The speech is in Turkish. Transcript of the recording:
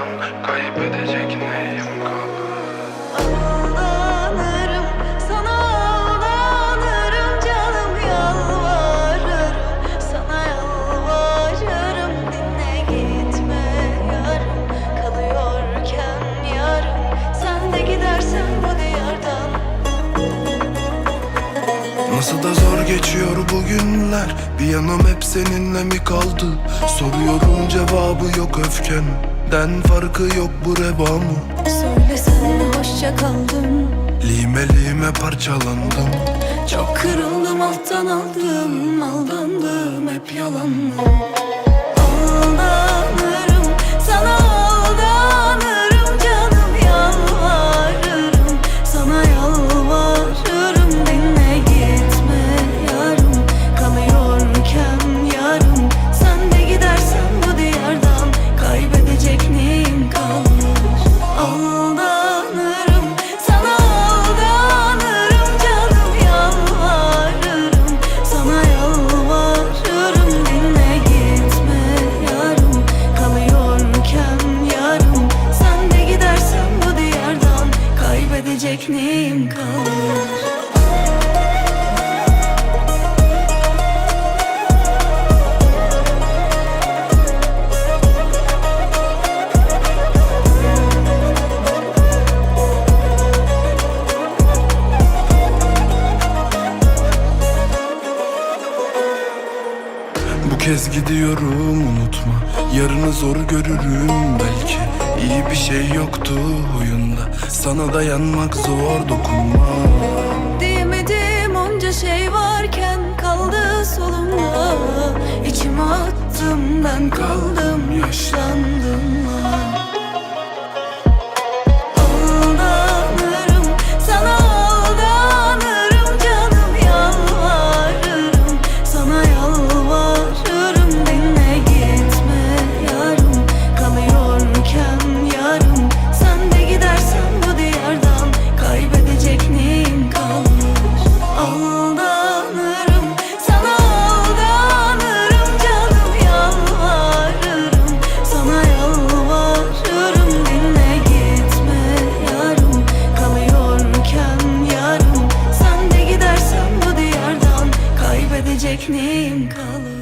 diyardan Kaybedecek neyim Aldanırım, sana aldanırım canım yalvarırım. Sana yalvarırım dinle gitme yarım Kalıyorken yarım sen de gidersen bu diyardan. Nasıl da zor geçiyor bu günler? Bir yanım hep seninle mi kaldı? Soruyorum cevabı yok öfkenden Farkı yok bu reba mı? Söylesene hoşça kaldım Lime lime parçalandım. Çok kırıldım alttan aldım Aldandım hep yalanla Aldanırım Neyim kalır Bu kez gidiyorum unutma. Yarını zor görürüm belki İyi bir şey yoktu huyunda Sana dayanmak zor dokunma Diyemedim onca şey varken kaldı solumda. İçime attım ben kaldım yaşlandım Senin kalır